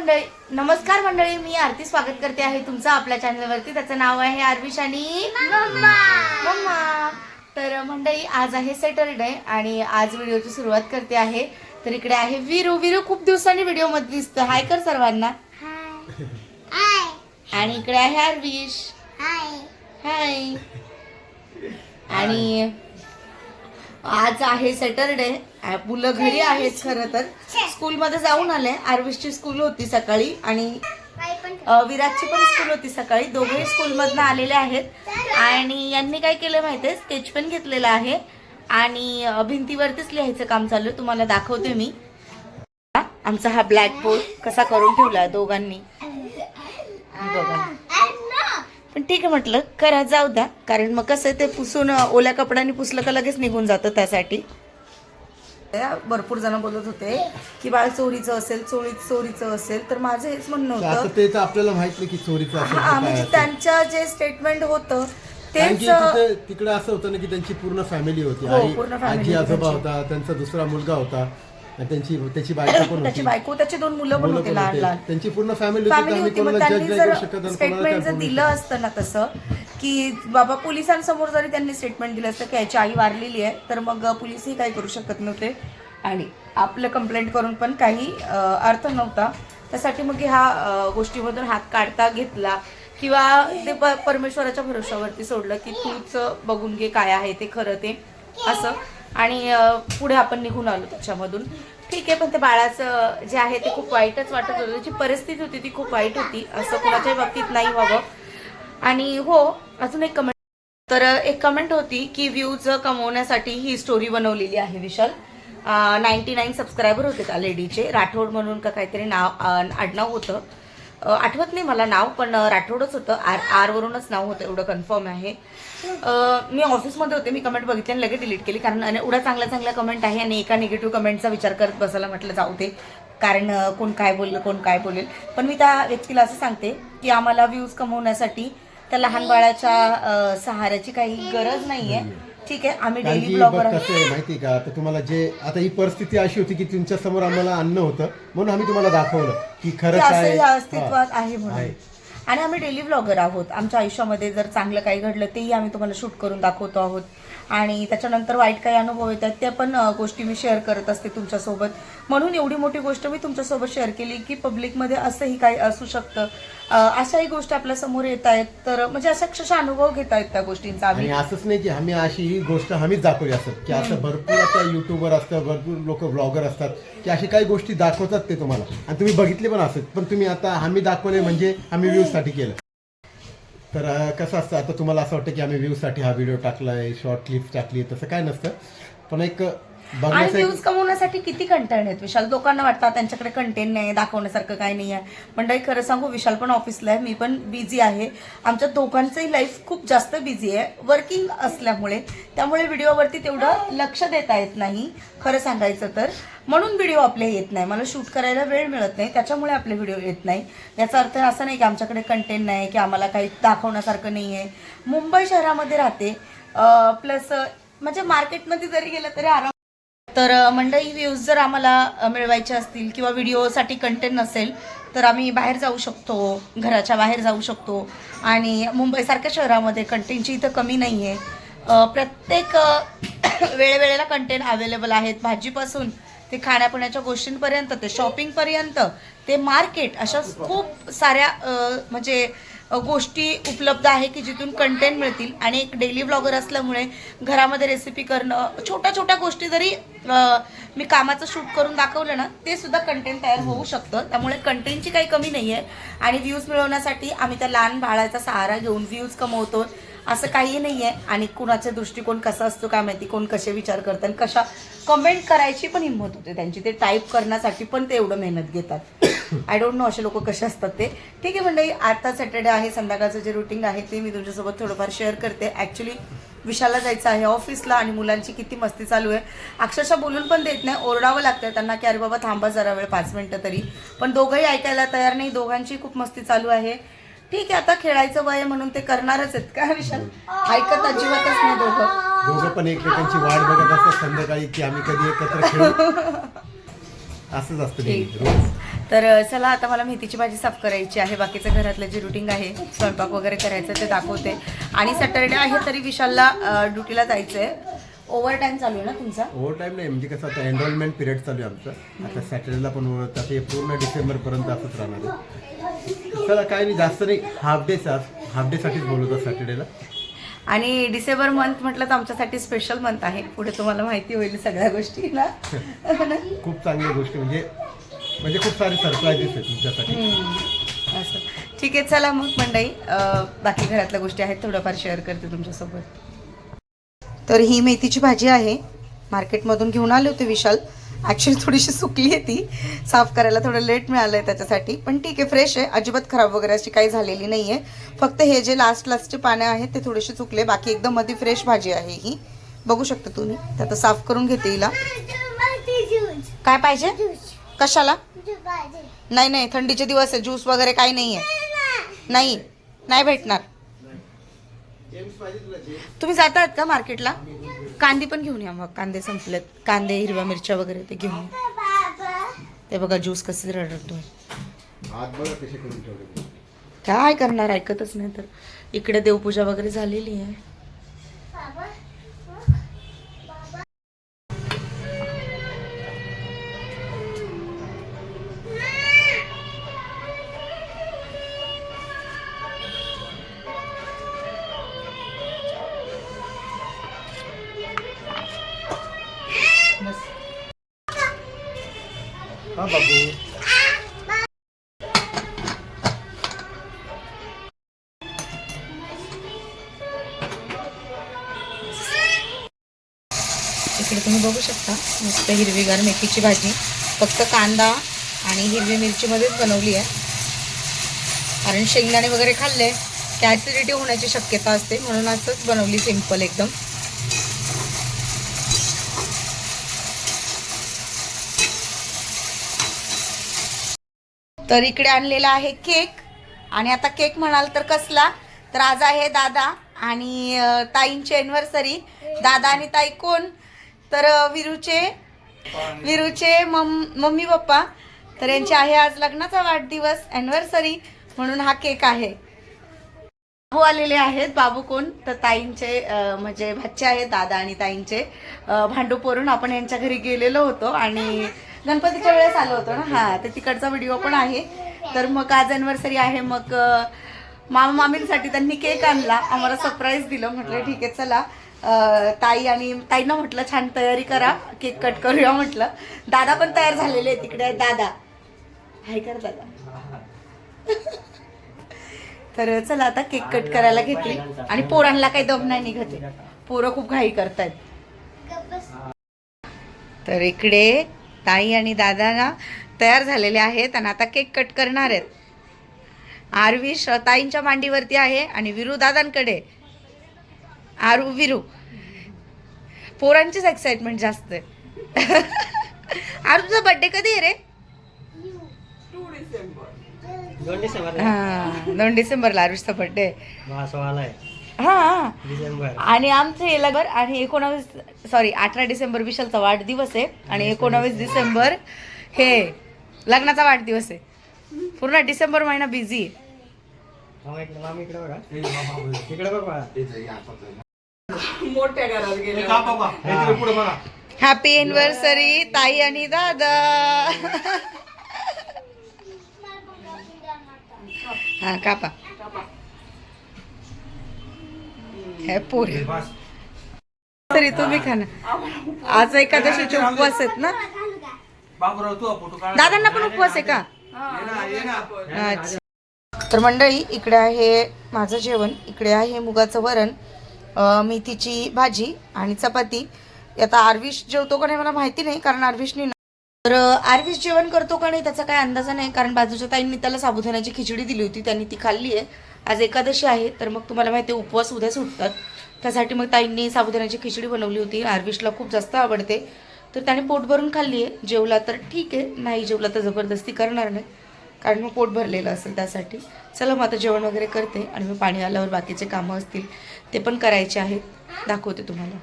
मंडळी नमस्कार मंडळी मी आरती स्वागत करते आहे तुमचं आपल्या चॅनलवरती. त्याचं नाव आहे आरविश आणि मम्मा. तर मंडळी आज आहे सॅटरडे आणि आज व्हिडिओची सुरुवात करते आहे. तर इकडे आहे विरू. विरू खूप दिवसांनी व्हिडिओमध्ये दिसतं हाय कर सर्वांना. आणि इकडे आहे आरविश. हाय. आणि आज आहे सॅटरडे. मुलं घरी आहेत खरं तर. स्कूलमध्ये जाऊन आले. आरविशची स्कूल होती सकाळी आणि अ, विराटची पण स्कूल होती सकाळी. दोघेही स्कूलमधनं आलेले आहेत. आणि यांनी काय केलं माहितीये स्केच पेन घेतलेला आहे. आणि भिंतीवरतीच लिहायचं काम चालू आहे. तुम्हाला दाखवते मी. आमचा हा ब्लॅक बोर्ड कसा करून ठेवला दोघांनी. बघा पण ठीक आहे म्हटलं करा जाऊ द्या. कारण मग कसं आहे ते पुसून ओल्या कपड्याने पुसलं का लगेच निघून जातं त्यासाठी. भरपूर जण बोलत होते की बाळ चोरीचं असेल चोरी चोरीचं असेल तर माझं हेच म्हणणं होतं. आपल्याला माहीत नाही की चोरीचं असेल हा म्हणजे. त्यांच्या जे स्टेटमेंट होतं तेच तिकडे असं होतं ना की त्यांची पूर्ण फॅमिली होती. हो, पूर्ण आजी आजोबा त्यांची. होता त्यांचा दुसरा मुलगा होता. त्यांची त्याची बायको पण त्याची होती बायको त्याची दोन मुलं पण मुलं होते पण लहान होते. लहान त्यांची पूर्ण फॅमिली होती फॅमिली होती मग कोणाला त्यांनी जज नाही जर करू शकत आणि कोणाला स्टेटमेंट काय जर बोलू दिलं असतं ना तसं की बाबा पोलिसांसमोर जरी त्यांनी स्टेटमेंट दिलं असतं की याची आई वारलेली आहे तर मग पोलिसही काही करू शकत नव्हते. आणि आपलं कंप्लेंट करून पण काही अं, अर्थ नव्हता. त्यासाठी मग ह्या अं, गोष्टीमधून हात काढता घेतला. किंवा ते प- परमेश्वराच्या भरोशावरती सोडलं की तूच बघून घे काय आहे ते खरं ते असं. आणि पुढे आपण निघून आलो त्याच्यामधून. ठीक आहे पण ते बाळाचं जे आहे ते खूप वाईटच वाटत होतं. त्याची परिस्थिती होती ती खूप वाईट होती. असं कुणाच्याही बाबतीत नाही व्हावं. आणि हो अजून एक कमेंट तर एक कमेंट होती की व्ह्यूज कमवण्यासाठी ही स्टोरी बनवलेली आहे विशाल. नाईन्टी नाईन सबस्क्रायबर होते त्या लेडीचे राठोड म्हणून का काहीतरी नाव आडनाव होतं. आठवत नाही मला नाव पण राठोडच होतं. आर आरवरूनच नाव होतं एवढं कन्फर्म आहे. मी ऑफिसमध्ये होते मी कमेंट बघितली आणि लगेच डिलीट केली कारण आणि एवढ्या चांगल्या चांगल्या कमेंट आहे आणि एका निगेटिव्ह कमेंटचा विचार करत बसायला म्हटलं जाऊ दे. कारण कोण काय बोललं कोण काय बोलेल. पण मी त्या व्यक्तीला असं सांगते की आम्हाला व्ह्यूज कमवण्यासाठी त्या लहान बाळाच्या सहाराची सहाऱ्याची काही गरज नाही आहे ठीक आहे आम्ही कारण डेली की ब्लॉगर बघ कसं आहे माहिती का आता तुम्हाला जे आता ही परिस्थिती अशी होती की तुमच्यासमोर आम्हाला अन्न होतं म्हणून आम्ही तुम्हाला दाखवलं की खरं काय असंही. अस्तित्वात आहे म्हणून आहे. आणि आम्ही डेली ब्लॉगर आहोत. आमच्या आयुष्यामध्ये जर चांगलं काही घडलं तेही आम्ही तुम्हाला शूट करून दाखवतो आहोत. आणि त्याच्यानंतर वाईट काही अनुभव येतात त्या पण गोष्टी मी शेअर करत असते तुमच्यासोबत. म्हणून एवढी मोठी गोष्ट मी तुमच्यासोबत शेअर केली की पब्लिकमध्ये असंही काही असू शकतं. अशाही गोष्टी आपल्यासमोर येत आहेत. तर म्हणजे अशा अक्षरशः अनुभव घेता येत त्या गोष्टींचा आम्ही. असंच नाही की आम्ही अशी ही गोष्ट आम्हीच दाखवली असत. की असं भरपूर आता युट्यूबर असतात भरपूर लोक ब्लॉगर असतात की अशी काही गोष्टी दाखवतात ते तुम्हाला. आणि तुम्ही बघितले पण असत. पण तुम्ही आता आम्ही दाखवले म्हणजे आम्ही व्ह्यूजसाठी केलं. तर कसं असतं आता तुम्हाला असं वाटतं की आम्ही व्ह्यूजसाठी हा व्हिडिओ टाकलाय शॉर्ट क्लिप्स टाकली तसं काय नसतं. पण एक आणि बघण्यासाठी व्ह्यूज कमवण्यासाठी किती कंटेंट आहेत? विशाल लोकांना वाटतात त्यांच्याकडे कंटेंट नाही दाखवण्यासारखं काही नाही आहे. मंडळी खरं सांगू विशाल पण ऑफिसला आहे मी पण बिझी आहे. आमच्या दोघांचंही लाईफ खूप जास्त बिझी आहे. वर्किंग असल्यामुळे. त्यामुळे व्हिडिओवरती तेवढं लक्ष देता येत नाही खरं सांगायचं तर. म्हणून व्हिडिओ आपले येत नाही. मला शूट करायला वेळ मिळत नाही त्याच्यामुळे आपले व्हिडिओ येत नाही. याचा अर्थ असा नाही की आमच्याकडे कंटेंट नाही की आम्हाला काही दाखवण्यासारखं नाही आहे. मुंबई शहरामध्ये राहते. प्लस म्हणजे मार्केटमध्ये जरी गेलं तरी आराम तर मंडई मंडळी व्ह्यूज जर आम्हाला मिळवायचे असतील किंवा व्हिडिओसाठी कंटेंट नसेल तर आम्ही बाहेर जाऊ शकतो घराच्या बाहेर जाऊ शकतो. आणि मुंबईसारख्या शहरामध्ये कंटेंटची इथं कमी नाही आहे प्रत्येक वेळेवेळेला कंटेंट अवेलेबल आहेत. भाजीपासून ते खाण्यापिण्याच्या गोष्टींपर्यंत ते शॉपिंगपर्यंत ते मार्केट अशा खूप साऱ्या म्हणजे गोष्टी उपलब्ध आहे की जिथून कंटेंट मिळतील. आणि एक डेली ब्लॉगर असल्यामुळे घरामध्ये रेसिपी करणं छोट्या छोट्या गोष्टी जरी मी कामाचं शूट करून दाखवलं ना ते सुद्धा कंटेंट तयार होऊ शकतं. त्यामुळे कंटेंटची काही कमी नाही आहे आणि व्ह्यूज मिळवण्यासाठी आम्ही त्या लहान बाळाचा सहारा घेऊन व्ह्यूज कमवतो. असं काही नाही आहे आणि कुणाचा दृष्टिकोन कसा असतो काय माहिती कोण कसे विचार करतात आणि कशा कमेंट करायची पण हिंमत होते. त्यांची ते टाईप करण्यासाठी पण ते एवढं मेहनत घेतात. आय डोंट नो असे लोक कसे असतात ते. ठीक आहे मंडळी आता सॅटर्डे आहे संध्याकाळचं जे रुटीन आहे ते मी तुमच्यासोबत थोडंफार शेअर करते. ॲक्च्युली विशालला जायचं आहे ऑफिसला आणि मुलांची किती मस्ती चालू आहे. अक्षरशः बोलून पण देत नाही ओरडावं लागतं त्यांना की अरे बाबा थांबा जरा वेळ पाच मिनटं तरी. पण दोघंही ऐकायला तयार नाही दोघांची खूप मस्ती चालू आहे. ठीक आहे आता खेळायचं वय म्हणून ते करणारच आहेत. का विशाल? ऐकत अजिबातच नाही दोघं. दोघं पण एकमेकांची वाट बघत असतात संध्याकाळी की आम्ही कधी एकत्र खेळू? असंच असतं नेहमी, रोज. तर चला आता मला मेथीची भाजी साफ करायची आहे. बाकीचं घरातलं जे रुटीन आहे स्वयंपाक वगैरे करायचं ते दाखवते. आणि सॅटर्डे आहे तरी विशालला ड्युटीला जायचं आहे ओव्हर टाईम चालू आहे ना तुमचा? ओव्हर टाईम नाही म्हणजे कसं आता एनरोलमेंट पिरियड चालू आहे आमचं. आता सॅटर्डेला पण ओव्हर आता हे पूर्ण डिसेंबरपर्यंत असंच राहणार आहे. चला काय नाही जास्त नाही. हाफ डे हाफ डेसाठीच बोलवतो सॅटर्डेला आणि डिसेंबर मंथ म्हटलं तर आमच्यासाठी स्पेशल मंथ आहे. पुढे तुम्हाला माहिती होईल सगळ्या गोष्टी ना खूप चांगली गोष्ट म्हणजे म्हणजे खूप सारे सरप्राईजेस आहेत तुमच्यासाठी. असं. ठीक आहे चला मग मंडई. बाकी घरातल्या गोष्टी आहेत थोडंफार शेअर करते तुमच्यासोबत. तर ही मेथीची भाजी आहे. मार्केटमधून घेऊन आले होते विशाल. ॲक्च्युली थोडीशी सुकली आहे ती. साफ करायला थोडं लेट मिळालं आहे त्याच्यासाठी. पण ठीक आहे फ्रेश आहे. अजिबात खराब वगैरे अशी काही झालेली नाही आहे फक्त हे जे लास्ट लास्टचे पाने आहेत ते थोडेसे चुकले बाकी एकदम मध्ये फ्रेश भाजी आहे ही. बघू शकता तुम्ही. ते आता साफ करून घेते हिला. काय पाहिजे? कशाला? नाही नाही थंडीचे दिवस आहे ज्यूस वगैरे काही नाही आहे. नाही नाही भेटणार. तुम्ही जातात का मार्केटला? कांदे पण घेऊन या मग कांदे संपलेत. कांदे हिरव्या मिरच्या वगैरे ते घेऊन ते बघा ज्यूस कसे रडतो काय करणार ऐकतच नाही तर. इकडे देवपूजा वगैरे झालेली आहे. इकडे तुम्ही बघू शकता मस्त हिरवीगार मेथीची भाजी. फक्त कांदा आणि हिरवी मिरचीमध्येच बनवली आहे. कारण शेंगदाणे वगैरे खाल्ले की ॲसिडिटी होण्याची शक्यता असते म्हणून असंच बनवली सिंपल एकदम. तर इकडे आणलेला आहे केक. आणि आता केक म्हणाल तर कसला? तर आज आहे दादा आणि ताईंची अॅनिव्हर्सरी दादा आणि ताई कोण? तर विरूचे विरूचे मम मम्मी पप्पा तर यांचे आहे आज लग्नाचा वाढदिवस अॅनिव्हर्सरी म्हणून हा केक आहे. भाऊ आलेले आहेत बाबू कोण? तर ताईंचे म्हणजे भाचे आहेत दादा आणि ताईंचे. अ, भांडूपवरून आपण यांच्या घरी गेलेलो होतो आणि गणपतीच्या वेळेस आलो होतो ना? हा तर तिकडचा व्हिडिओ पण आहे. तर मग आज अॅनिव्हर्सरी आहे मग मामा मामींसाठी त्यांनी केक आणला. आम्हाला सरप्राईज दिलं. म्हटलं ठीक आहे चला. ताई आणि ताईनं म्हटलं छान तयारी करा केक कट करूया म्हटलं. दादा पण तयार झालेले आहेत तिकडे दादा. हाय कर दादा. तर चला आता केक कट करायला घेते आणि पोरांना काही दम नाही निघत पोरं खूप घाई करतायत. तर इकडे ताई आणि दादा ना तयार झालेले आहेत आणि आता केक कट करणार आहेत. आरवी ताईंच्या मांडीवरती आहे आणि विरू दादांकडे. आरू विरू. पोरांचीच एक्साइटमेंट जास्त आहे. आरूचा बर्थडे कधी आहे रे? दोन डिसेंबर. हा दोन डिसेंबरला आरुषचा बर्थडे हा सोळाला आहे. हा. डिसेंबर. आणि आमचं हे लग्न आणि एकोणावीस सॉरी अठरा डिसेंबर विशालचा वाढदिवस आहे. आणि एकोणावीस डिसेंबर हे लग्नाचा वाढदिवस आहे. पूर्ण डिसेंबर महिना बिझी आहे. मामा इकडे मामी इकडे बघा. इकडे बघ बघा. हॅपी एनिव्हर्सरी ताई आणि दादा. हा कापा. हे पोरे. तरी तुम्ही खा ना. आज एकादशीचे उपवास आहेत ना? दादांना पण उपवास आहे का? अच्छा. तर मंडळी इकडे आहे माझं जेवण इकडे आहे मुगाचं वरण. मेथीची भाजी आणि चपाती. आता आरविश जेवतो का नाही मला माहिती नाही कारण आरविशनी ना तर अ, आरविश जेवण करतो का नाही त्याचा काही अंदाजा नाही कारण बाजूच्या ताईंनी त्याला साबुदाण्याची खिचडी दिली होती त्यांनी ती खाल्ली आहे. आज एकादशी आहे तर मग तुम्हाला माहिती आहे उपवास उद्या सुटतात. त्यासाठी मग ताईंनी साबुदाण्याची खिचडी बनवली होती. आरविशला खूप जास्त आवडते. तर त्याने पोट भरून खाल्ली आहे. जेवला तर ठीक आहे नाही जेवला तर जबरदस्ती करणार नाही. कारण मग पोट भरलेलं असेल त्यासाठी. चला मग आता जेवण वगैरे करते आणि मग पाणी आल्यावर बाकीचे कामं असतील ते पण करायचे आहेत. दाखवते तुम्हाला.